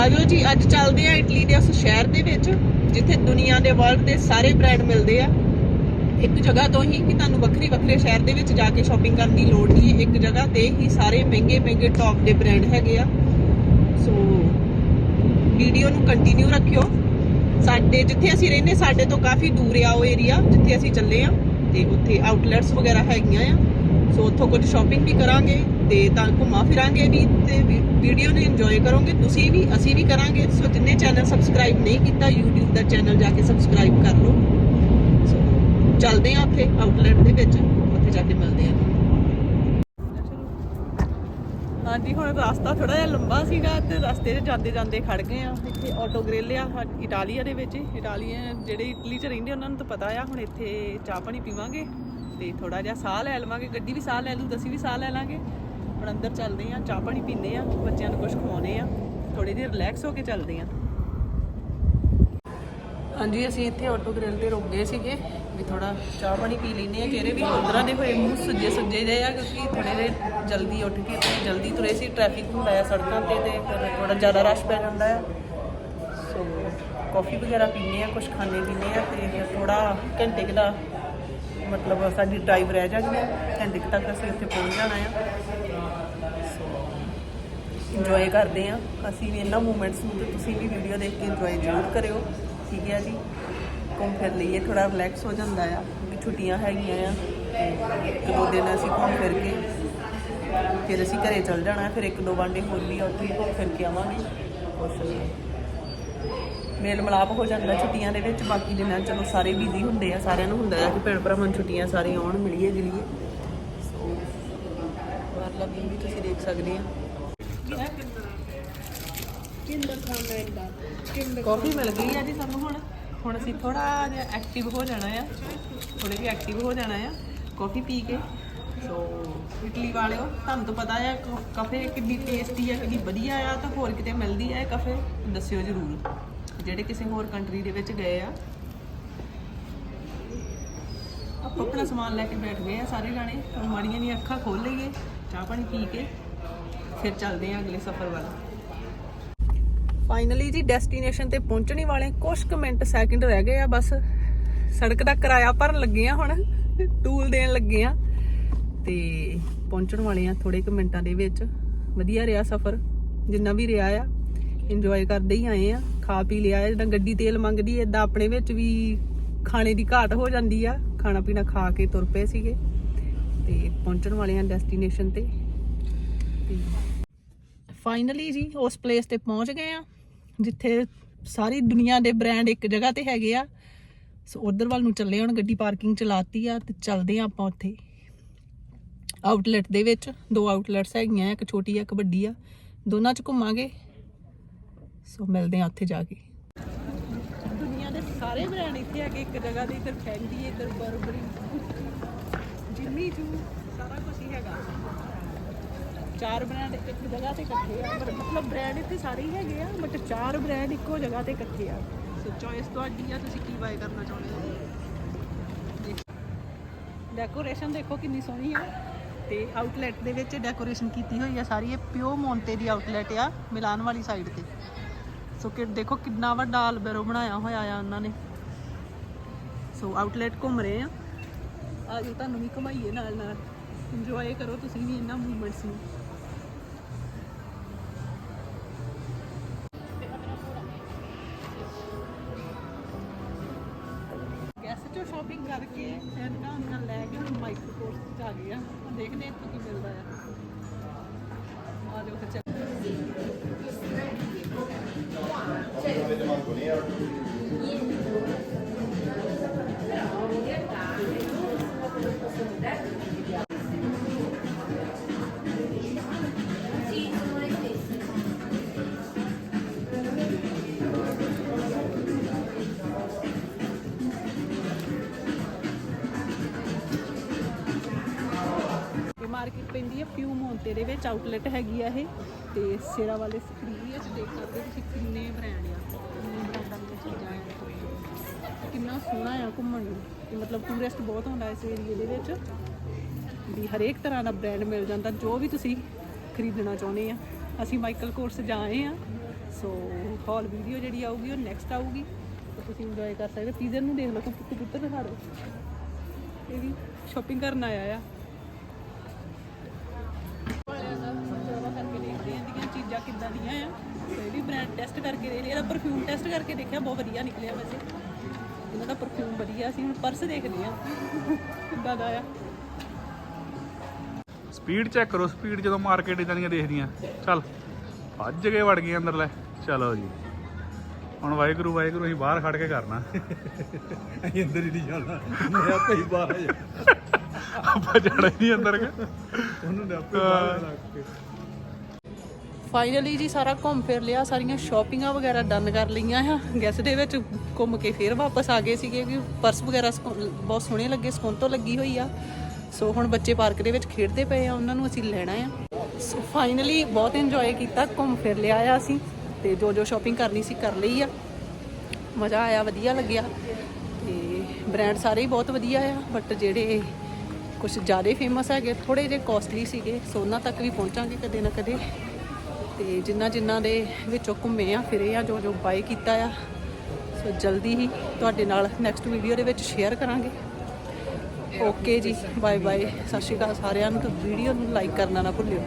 ਆਜੋ ਜੀ, ਅੱਜ ਚੱਲਦੇ ਆ ਇਟਲੀ ਦੇ ਉਸ ਸ਼ਹਿਰ ਦੇ ਵਿੱਚ, ਜਿੱਥੇ ਦੁਨੀਆ ਦੇ ਵਰਲਡ ਦੇ ਸਾਰੇ ਬ੍ਰਾਂਡ ਮਿਲਦੇ ਆ। ਇੱਕ ਜਗ੍ਹਾ ਤੋਂ ਹੀ ਕਿ ਤੁਹਾਨੂੰ ਵੱਖਰੀ ਵੱਖਰੇ ਸ਼ਹਿਰ ਦੇ ਵਿੱਚ ਜਾ ਕੇ ਸ਼ਾਪਿੰਗ ਕਰਨ ਦੀ ਲੋੜ ਨਹੀਂ ਹੈ। ਇੱਕ ਜਗ੍ਹਾ ਤੇ ਹੀ ਸਾਰੇ ਮਹਿੰਗੇ ਮਹਿੰਗੇ ਟੌਪ ਦੇ ਬ੍ਰਾਂਡ ਹੈਗੇ ਆ। ਸੋ ਵੀਡੀਓ ਨੂੰ ਕੰਟੀਨਿਊ ਰੱਖਿਓ। ਸਾਡੇ, ਜਿੱਥੇ ਅਸੀਂ ਰਹਿੰਦੇ, ਸਾਡੇ ਤੋਂ ਕਾਫੀ ਦੂਰ ਆ ਉਹ ਏਰੀਆ ਜਿੱਥੇ ਅਸੀਂ ਚੱਲੇ ਆ। ਤੇ ਉੱਥੇ ਆਊਟਲੈਟਸ ਵਗੈਰਾ ਹੈਗੀਆਂ ਆ। ਸੋ ਉੱਥੋਂ ਕੁਝ ਸ਼ਾਪਿੰਗ ਵੀ ਕਰਾਂਗੇ। ਤੇ ਤਾਂ ਘੁੰਮਾ ਫਿਰਾਂਗੇ ਵੀ ਤੇ ਵੀਡੀਓ ਨੂੰ ਇੰਜੋਏ ਕਰੋਗੇ। ਤੁਸੀਂ ਵੀ, ਅਸੀਂ ਵੀ ਕਰਾਂਗੇ। ਸੋ ਜਿੰਨੇ ਚੈਨਲ ਸਬਸਕ੍ਰਾਈਬ ਨਹੀਂ ਕੀਤਾ, YouTube ਦਾ ਚੈਨਲ ਜਾ ਕੇ ਸਬਸਕ੍ਰਾਈਬ ਕਰ ਲਓ। ਸੋ ਚੱਲਦੇ ਆ ਉੱਥੇ ਆਊਟਲੈਟ ਦੇ ਵਿੱਚ। ਉੱਥੇ ਜਾ ਕੇ ਮਿਲਦੇ ਆ ਹਾਂਜੀ, ਹੁਣ ਰਸਤਾ ਥੋੜਾ ਜਿਹਾ ਲੰਬਾ ਸੀਗਾ ਤੇ ਰਸਤੇ 'ਚ ਜਾਂਦੇ ਜਾਂਦੇ ਖੜ ਗਏ ਆ ਇੱਥੇ ਆਟੋ ਗ੍ਰਿਲ ਆ ਇਟਾਲੀਆ ਦੇ ਵਿੱਚ। ਇਟਾਲੀਆ ਜਿਹੜੇ ਇਟਲੀ 'ਚ ਰਹਿੰਦੇ, ਉਹਨਾਂ ਨੂੰ ਤਾਂ ਪਤਾ ਆ। ਹੁਣ ਇੱਥੇ ਚਾਹ ਪਾਣੀ ਪੀਵਾਂਗੇ ਤੇ ਥੋੜਾ ਜਿਹਾ ਸਾਹ ਲੈ ਲਵਾਂਗੇ। ਗੱਡੀ ਵੀ ਸਾਹ ਲੈ ਲੂ ਅਸੀਂ ਵੀ ਸਾਹ ਲੈ ਲਾਂਗੇ। ਹੁਣ ਅੰਦਰ ਚੱਲਦੇ ਆ ਚਾਹ ਪਾਣੀ ਪੀਂਦੇ ਆ ਬੱਚਿਆਂ ਨੂੰ ਕੁਝ ਖਵਾਉਣੇ ਆ ਥੋੜੀ ਜਿਹੀ ਰਿਲੈਕਸ ਹੋ ਕੇ ਚੱਲਦੇ ਆ ਹਾਂਜੀ, ਅਸੀਂ ਇੱਥੇ ਆਟੋ ਗ੍ਰਿਲ ਤੇ ਰੁਕ ਗਏ ਸੀਗੇ, ਵੀ ਥੋੜਾ ਚਾਹ ਪਾਣੀ ਪੀ ਲੈਨੇ ਆ ਕਿਹੜੇ ਵੀ ਉਧਰਾਂ ਦੇ ਹੋਏ ਮੂੰਹ ਸੁੱਜੇ ਸੁੱਜੇ ਜਿਹੇ ਆ, ਕਿਉਂਕਿ ਥੋੜੇ ਦੇ ਜਲਦੀ ਉੱਠ ਕੇ ਤੇ ਜਲਦੀ ਤੁਰੇ ਸੀ ਟ੍ਰੈਫਿਕ ਹੁੰਦਾ ਆ ਸੜਕਾਂ ਤੇ ਤੇ ਫਿਰ ਥੋੜਾ ਜ਼ਿਆਦਾ ਰਸ਼ ਪੈ ਜਾਂਦਾ ਆ। ਸੋ ਕਾਫੀ ਵਗੈਰਾ ਪੀਨੇ ਆ ਕੁਝ ਖਾਣੇ ਪੀਨੇ ਆ ਤੇ ਥੋੜਾ ਘੰਟੇ ਕੁ ਮਤਲਬ ਸਾਡੀ ਡਰਾਈਵ ਰਹਿ ਜਾਣੀ ਆ ਘੰਟੇ ਕੁ ਤੱਕ ਅਸੀਂ ਉੱਥੇ ਪਹੁੰਚ ਜਾਣਾ ਆ। ਇੰਜੋਏ ਕਰਦੇ ਆ। ਅਸੀਂ ਵੀ ਇਹਨਾਂ ਮੂਮੈਂਟਸ ਨੂੰ ਤੇ ਤੁਸੀਂ ਵੀ ਵੀਡੀਓ ਦੇਖ ਕੇ ਇੰਜੋਏ ਜ਼ਰੂਰ ਕਰਿਓ। ਠੀਕ ਹੈ ਜੀ? ਘੁੰਮ ਫਿਰ ਲਈਏ ਥੋੜਾ ਰਿਲੈਕਸ ਹੋ ਜਾਂਦਾ ਆ। ਵੀ ਛੁੱਟੀਆਂ ਹੈਗੀਆਂ ਆ। ਤੇ ਦੋ ਦਿਨ ਅਸੀਂ ਘੁੰਮ ਫਿਰ ਕੇ ਫਿਰ ਅਸੀਂ ਘਰੇ ਚਲ ਜਾਣਾ। ਫਿਰ ਇੱਕ ਦੋ ਵਾਂਡੇ ਹੋਰ ਵੀ ਆ, ਉੱਥੇ ਹੀ ਘੁੰਮ ਫਿਰ ਕੇ ਆਵਾਂਗੇ। ਕੁਛ ਮੇਲ ਮਲਾਪ ਹੋ ਜਾਂਦਾ ਛੁੱਟੀਆਂ ਦੇ ਵਿੱਚ, ਬਾਕੀ ਦਿਨਾਂ ਚਲੋ ਸਾਰੇ ਬਿਜ਼ੀ ਹੁੰਦੇ ਆ, ਸਾਰਿਆਂ ਨੂੰ ਹੁੰਦਾ ਆ ਕਿ ਭੈਣ ਭਰਾਵਾਂ ਨੂੰ ਛੁੱਟੀਆਂ ਸਾਰੇ ਆਉਣ, ਮਿਲੀਏ ਗਿਲੀਏ ਸੋ ਬਾਹਰਲਾ ਵੀ ਵੀ ਤੁਸੀਂ ਦੇਖ ਸਕਦੇ ਆ। ਕਾਫੀ ਮਿਲ ਗਈ ਆ ਜੀ ਸਾਨੂੰ ਹੁਣ। ਹੁਣ ਅਸੀਂ ਥੋੜਾ ਜਿਹਾ ਐਕਟਿਵ ਹੋ ਜਾਣਾ ਆ। ਥੋੜੇ ਵੀ ਐਕਟਿਵ ਹੋ ਜਾਣਾ ਆ। ਕਾਫੀ ਪੀ ਕੇ। ਸੋ ਇਟਲੀ ਵਾਲਿਓ, ਤੁਹਾਨੂੰ ਤਾਂ ਪਤਾ ਆ ਕਾਫੇ ਕਿੰਨੀ ਟੇਸਟੀ ਆ, ਕਿੰਨੀ ਵਧੀਆ ਆ, ਤਾਂ ਹੋਰ ਕਿਤੇ ਮਿਲਦੀ ਆ ਇਹ ਕਾਫੇ ਦੱਸਿਓ ਜਰੂਰ। ਜਿਹੜੇ ਕਿਸੇ ਹੋਰ ਕੰਟਰੀ ਦੇ ਵਿੱਚ ਗਏ ਆ। ਆਪਾਂ ਆਪਣਾ ਸਮਾਨ ਲੈ ਕੇ ਬੈਠ ਗਏ ਆ ਸਾਰੇ ਜਾਣੇ। ਹੁਣ ਮਾੜੀਆਂ ਦੀਆਂ ਅੱਖਾਂ ਖੋਲ ਲਈਏ, ਚਾਹ ਪਾਣੀ ਪੀ ਕੇ, ਫਿਰ ਚੱਲਦੇ ਆ ਅਗਲੇ ਸਫ਼ਰ ਵੱਲ। ਫਾਈਨਲੀ ਜੀ ਡੈਸਟੀਨੇਸ਼ਨ ਤੇ ਪਹੁੰਚਣ ਵਾਲੇ ਕੁਝ ਕੁ ਮਿੰਟ ਸੈਕਿੰਡ ਰਹਿ ਗਏ ਆ ਬਸ। ਸੜਕ ਦਾ ਕਿਰਾਇਆ ਭਰਨ ਲੱਗੇ ਆ ਹੁਣ। ਟੂਲ ਦੇਣ ਲੱਗੇ ਆ। ਤੇ ਪਹੁੰਚਣ ਵਾਲੇ ਆ ਥੋੜੇ ਕੁ ਮਿੰਟਾਂ ਦੇ ਵਿੱਚ। ਵਧੀਆ ਰਿਹਾ ਸਫ਼ਰ। ਜਿੰਨਾ ਵੀ ਰਿਹਾ ਆ। ਇੰਜੋਏ ਕਰਦੇ ਹੀ ਆਏ ਆ, ਖਾ ਪੀ ਲਿਆ ਜਿੱਦਾਂ ਗੱਡੀ ਤੇਲ ਮੰਗਦੀ ਐ ਇਦਾਂ ਆਪਣੇ ਵਿੱਚ ਵੀ ਖਾਣੇ ਦੀ ਘਾਟ ਹੋ ਜਾਂਦੀ ਆ, ਖਾਣਾ ਪੀਣਾ ਖਾ ਕੇ ਤੁਰ ਪਏ ਸੀਗੇ ਤੇ ਪਹੁੰਚਣ ਵਾਲੇ ਆ ਡੈਸਟੀਨੇਸ਼ਨ ਤੇ। ਫਾਈਨਲੀ ਜੀ ਉਸ ਪਲੇਸ ਤੇ ਪਹੁੰਚ ਗਏ ਆ, ਜਿੱਥੇ ਸਾਰੀ ਦੁਨੀਆ ਦੇ ਬ੍ਰਾਂਡ ਇੱਕ ਜਗ੍ਹਾ ਤੇ ਹੈਗੇ ਆ। ਸੋ ਉਧਰ ਵੱਲ ਨੂੰ ਚੱਲੇ, ਹੁਣ ਗੱਡੀ ਪਾਰਕਿੰਗ ਚ ਲਾਤੀ ਆ ਤੇ ਚੱਲਦੇ ਆ ਆਪਾਂ ਉੱਥੇ। ਆਊਟਲੈਟ ਦੇ ਵਿੱਚ ਦੋ ਆਊਟਲੈਟਸ ਹੈਗੀਆਂ, ਇੱਕ ਛੋਟੀ ਆ, ਇੱਕ ਵੱਡੀ ਆ। ਦੋਨਾਂ ਚ ਘੁੰਮਾਂਗੇ। ਸੋ ਮਿਲਦੇ ਆ ਉੱਥੇ ਜਾ ਕੇ। ਦੁਨੀਆ ਦੇ ਸਾਰੇ ਬ੍ਰਾਂਡ ਇੱਥੇ ਹੈਗੇ ਇੱਕ ਜਗ੍ਹਾ ਤੇ ਇੱਧਰ ਫੈਂਡੀ, ਇੱਧਰ ਬਰਬਰੀ ਜਿੰਮੀ ਚੂ ਸਾਰਾ ਕੁਝ ਹੀ ਹੈਗਾ। ਚਾਰ ਬ੍ਰਾਂਡ ਇੱਕ ਜਗ੍ਹਾ ਤੇ ਇਕੱਠੇ ਆ, ਪਰ ਮਤਲਬ ਬ੍ਰਾਂਡ ਇੱਥੇ ਸਾਰੇ ਹੀ ਹੈਗੇ ਆ ਬਟ ਚਾਰ ਬ੍ਰਾਂਡ ਇੱਕੋ ਜਗ੍ਹਾ ਤੇ ਇਕੱਠੇ ਆ। ਸੋ ਚੋਇਸ ਤੁਹਾਡੀ ਆ, ਤੁਸੀਂ ਕੀ ਬਾਏ ਕਰਨਾ ਚਾਹੁੰਦੇ ਹੋ? ਡੈਕੋਰੇਸ਼ਨ ਦੇਖੋ ਕਿੰਨੀ ਸੋਹਣੀ ਆ। ਤੇ ਆਊਟਲੈਟ ਦੇ ਵਿੱਚ ਡੈਕੋਰੇਸ਼ਨ ਕੀਤੀ ਹੋਈ ਆ, ਸਾਰੀ ਇਹ ਪਿਓ ਮੋਂਟੇ ਦੀ ਆਊਟਲੈਟ ਆ, ਮਿਲਾਨ ਵਾਲੀ ਸਾਈਡ ਤੇ। ਸੋ ਕਿ ਦੇਖੋ ਕਿੰਨਾ ਵੱਡਾ ਅਲਬੈਰੋ ਬਣਾਇਆ ਹੋਇਆ ਆ ਉਹਨਾਂ ਨੇ। ਸੋ ਆਊਟਲੈਟ ਘੁੰਮ ਰਹੇ ਆ। ਆਜੋ ਤੁਹਾਨੂੰ ਵੀ ਘੁਮਾਈਏ ਨਾਲ ਨਾਲ। ਇੰਜੋਏ ਕਰੋ, ਤੁਸੀਂ ਵੀ ਇਹਨਾਂ ਮੂਵਮੈਂਟਸ ਨੂੰ। ਗੈਸ ਸ਼ਾਪਿੰਗ ਕਰਕੇ ਫਿਰ ਨਾ ਉਹਨਾਂ ਲੈ ਕੇ ਹੁਣ ਮਾਈਕਰੋ ਕੋਰਸ ਚ ਆ ਗਏ ਆ। ਦੇਖਦੇ ਹਾਂ ਕੀ ਮਿਲਦਾ ਆ। ਆ ਜਾਓ ਮਾਰਕੀਟ ਪੈਂਦੀ ਹੈ ਫਿਊ ਮੋਂਤੇ ਦੇ ਵਿੱਚ ਆਊਟਲੈਟ ਹੈਗੀ ਆ ਇਹ, ਤੇ ਸੇਰਾ ਵਾਲੇ ਸਕਰੀਨ ਚ ਦੇਖ ਸਕਦੇ ਹੋ ਤੁਸੀਂ ਕਿੰਨੇ ਬ੍ਰਾਂਡ ਆ। ਇੰਨਾ ਸੋਹਣਾ ਆ ਘੁੰਮਣ ਨੂੰ, ਤੇ ਮਤਲਬ ਟੂਰਿਸਟ ਬਹੁਤ ਹੁੰਦਾ ਇਸ ਏਰੀਏ ਦੇ ਵਿੱਚ, ਵੀ ਹਰੇਕ ਤਰ੍ਹਾਂ ਦਾ ਬ੍ਰਾਂਡ ਮਿਲ ਜਾਂਦਾ, ਜੋ ਵੀ ਤੁਸੀਂ ਖਰੀਦਣਾ ਚਾਹੁੰਦੇ ਆ। ਅਸੀਂ ਮਾਈਕਲ ਕੋਰਸ ਜਾ ਆਏ ਆ ਸੋ ਹਾਲ ਵੀਡੀਓ ਜਿਹੜੀ ਆਊਗੀ, ਉਹ ਨੈਕਸਟ ਆਊਗੀ। ਤਾਂ ਤੁਸੀਂ ਇੰਜੋਏ ਕਰ ਸਕਦੇ ਪੀਜ਼ਨ ਨੂੰ ਦੇਖ ਲਓ ਕੁੱਕ ਕਬੂਤਰ ਦਿਖਾ ਦਿਓ। ਇਹ ਵੀ ਸ਼ਾਪਿੰਗ ਕਰਨ ਆਇਆ ਆ। ਚੀਜ਼ਾਂ ਕਿੱਦਾਂ ਦੀਆਂ ਆ, ਤੇ ਇਹ ਵੀ ਬ੍ਰਾਂਡ ਟੈਸਟ ਕਰਕੇ ਦੇ ਲਿਆ ਪਰਫਿਊਮ ਟੈਸਟ ਕਰਕੇ ਦੇਖਿਆ, ਬਹੁਤ ਵਧੀਆ ਨਿਕਲਿਆ ਵੈਸੇ। ਇਹਨਾਂ ਦਾ ਪਰਫਿਊਮ ਵਧੀਆ ਸੀ ਹੁਣ ਪਰਸ ਦੇਖਦੇ ਆ ਕਿੱਦਾਂ ਦਾ ਆ। ਸਪੀਡ ਚੈੱਕ ਕਰੋ ਸਪੀਡ ਜਦੋਂ ਮਾਰਕੀਟ ਇਦਾਂ ਦੀਆਂ ਦੇਖਦੀਆਂ। ਚੱਲ ਭੱਜ ਕੇ ਵੜ ਗਏ ਅੰਦਰ ਲੈ। ਚਲੋ ਜੀ। ਹੁਣ ਵਾਹਿਗੁਰੂ ਵਾਹਿਗੁਰੂ ਅਸੀਂ ਬਾਹਰ ਖੜ ਕੇ ਕਰਨਾ। ਅਸੀਂ ਅੰਦਰ ਹੀ ਨਹੀਂ ਜਾਣਾ। ਮੈਂ ਆਪੇ ਹੀ ਬਾਹਰ ਆ ਜਾ ਆਪਾਂ ਜਾਣਾ ਹੀ ਨਹੀਂ ਅੰਦਰ। ਕਿ ਉਹਨੂੰ ਨੇ ਆਪੇ ਬਾਹਰ ਰੱਖ ਕੇ। ਫਾਈਨਲੀ ਜੀ ਸਾਰਾ ਘੁੰਮ ਫਿਰ ਲਿਆ, ਸਾਰੀਆਂ ਸ਼ਾਪਿੰਗਾਂ ਵਗੈਰਾ ਡਨ ਕਰ ਲਈਆਂ ਆ। ਗੈਸ ਦੇ ਵਿੱਚ ਘੁੰਮ ਕੇ ਫਿਰ ਵਾਪਸ ਆ ਗਏ ਸੀਗੇ ਕਿ ਪਰਸ ਵਗੈਰਾ ਸਕੋ- ਬਹੁਤ ਸੋਹਣੇ ਲੱਗੇ, ਸਕੂਨ ਤੋਂ ਲੱਗੀ ਹੋਈ ਆ। ਸੋ ਹੁਣ ਬੱਚੇ ਪਾਰਕ ਦੇ ਵਿੱਚ ਖੇਡਦੇ ਪਏ ਆ, ਉਹਨਾਂ ਨੂੰ ਅਸੀਂ ਲੈਣਾ ਆ। ਸੋ ਫਾਈਨਲੀ ਬਹੁਤ ਇੰਜੋਏ ਕੀਤਾ, ਘੁੰਮ ਫਿਰ ਲਿਆ ਆ ਅਸੀਂ ਤੇ ਜੋ ਜੋ ਸ਼ਾਪਿੰਗ ਕਰਨੀ ਸੀ ਕਰ ਲਈ ਆ। ਮਜ਼ਾ ਆਇਆ, ਵਧੀਆ ਲੱਗਿਆ ਤੇ ਬ੍ਰਾਂਡ ਸਾਰੇ ਹੀ ਬਹੁਤ ਵਧੀਆ ਆ ਬਟ ਜਿਹੜੇ ਕੁਝ ਜ਼ਿਆਦਾ ਫੇਮਸ ਹੈਗੇ ਥੋੜੇ ਜਿਹੇ ਕੋਸਟਲੀ ਸੀਗੇ ਸੋ ਉਹਨਾਂ ਤੱਕ ਵੀ ਪਹੁੰਚਾਂਗੇ ਕਦੇ ਨਾ ਕਦੇ। ਤੇ ਜਿੰਨਾ ਜਿੰਨਾ ਦੇ ਵਿੱਚੋਂ ਘੁੰਮੇ ਆ, ਫਿਰੇ ਆ, ਜੋ ਜੋ ਬਾਈ ਕੀਤਾ ਆ, ਸੋ ਜਲਦੀ ਹੀ ਤੁਹਾਡੇ ਨਾਲ ਨੈਕਸਟ ਵੀਡੀਓ ਦੇ ਵਿੱਚ ਸ਼ੇਅਰ ਕਰਾਂਗੇ। ਓਕੇ ਜੀ ਬਾਏ ਬਾਏ ਸਤਿ ਸ਼੍ਰੀ ਅਕਾਲ ਸਾਰਿਆਂ ਨੂੰ, ਤੇ ਵੀਡੀਓ ਨੂੰ ਲਾਈਕ ਕਰਨਾ ਨਾ ਭੁੱਲਿਓ।